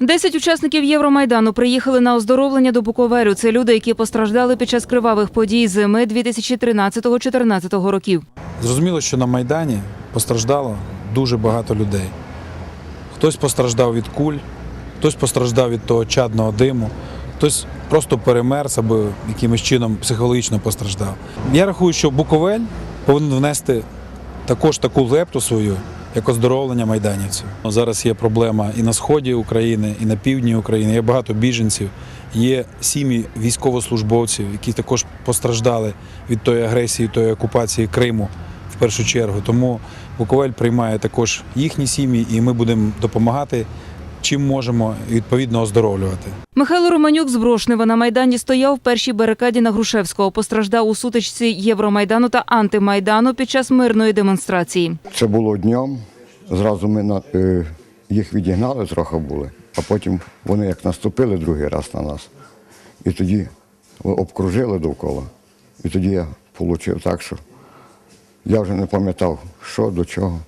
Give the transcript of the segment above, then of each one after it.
Десять учасників Євромайдану приїхали на оздоровлення до Буковелю. Це люди, які постраждали під час кривавих подій зими 2013-2014 років. Зрозуміло, що на Майдані постраждало дуже багато людей. Хтось постраждав від куль, хтось постраждав від того чадного диму, хтось просто перемерз або якимось чином психологічно постраждав. Я рахую, що Буковель повинен внести також таку лепту свою, як оздоровлення майданівців. Зараз є проблема і на сході України, і на півдні України. Є багато біженців, є сім'ї військовослужбовців, які також постраждали від тої агресії, тої окупації Криму в першу чергу. Тому Буковель приймає також їхні сім'ї, і ми будемо допомагати чим можемо відповідно оздоровлювати. Михайло Романюк з Брошнева на Майдані стояв в першій барикаді на Грушевського. Постраждав у сутичці Євромайдану та антимайдану під час мирної демонстрації. Це було днем. Зразу ми на, е, їх відігнали трохи були, а потім вони як наступили другий раз на нас. І тоді обкружили довкола. І тоді я отримав так, що я вже не пам'ятав, що до чого.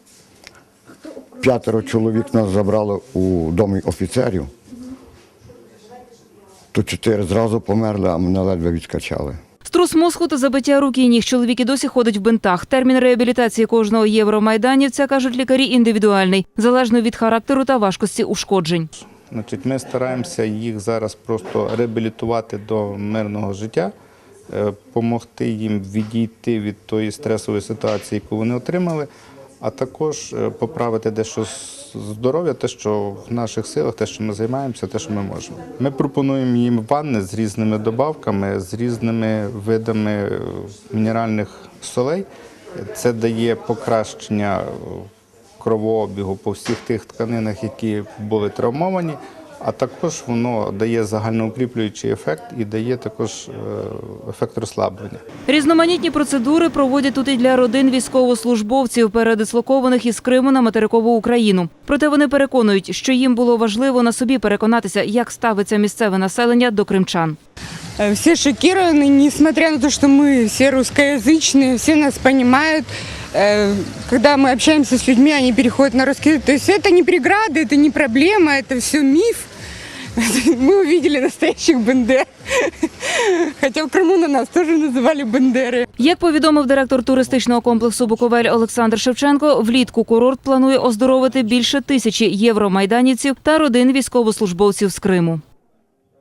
П'ятеро чоловік нас забрали у домі офіцерів, то чотири зразу померли, а мене ледве відкачали. Струс мозку та забиття рук і ніг. Чоловік і досі ходить в бинтах. Термін реабілітації кожного євромайданівця, кажуть лікарі, індивідуальний, залежно від характеру та важкості ушкоджень. Значить, ми стараємося їх зараз просто реабілітувати до мирного життя, допомогти їм відійти від тої стресової ситуації, яку вони отримали, а також е, поправити дещо здоров'я, те, що в наших силах, те, що ми займаємося, те, що ми можемо. Ми пропонуємо їм ванни з різними добавками, з різними видами е, мінеральних солей. Це дає покращення е, кровообігу по всіх тих тканинах, які були травмовані, а також воно дає загальноукріплюючий ефект і дає також е, ефект розслаблення. Різноманітні процедури проводять тут і для родин військовослужбовців, передислокованих із Криму на материкову Україну. Проте вони переконують, що їм було важливо на собі переконатися, як ставиться місцеве населення до кримчан. Э, Все шокированы, несмотря на то, что мы все русскоязычные, все нас понимают. Э, Когда мы общаемся с людьми, они переходят на русский язык. То есть это не преграда, это не проблема, это все миф. Мы увидели настоящих бендер. Хотя в Крыму на нас тоже называли бендеры. Як повідомив директор туристичного комплексу Буковель Олександр Шевченко, влітку курорт планує оздоровити більше тисячі євромайданівців та родин військовослужбовців з Криму.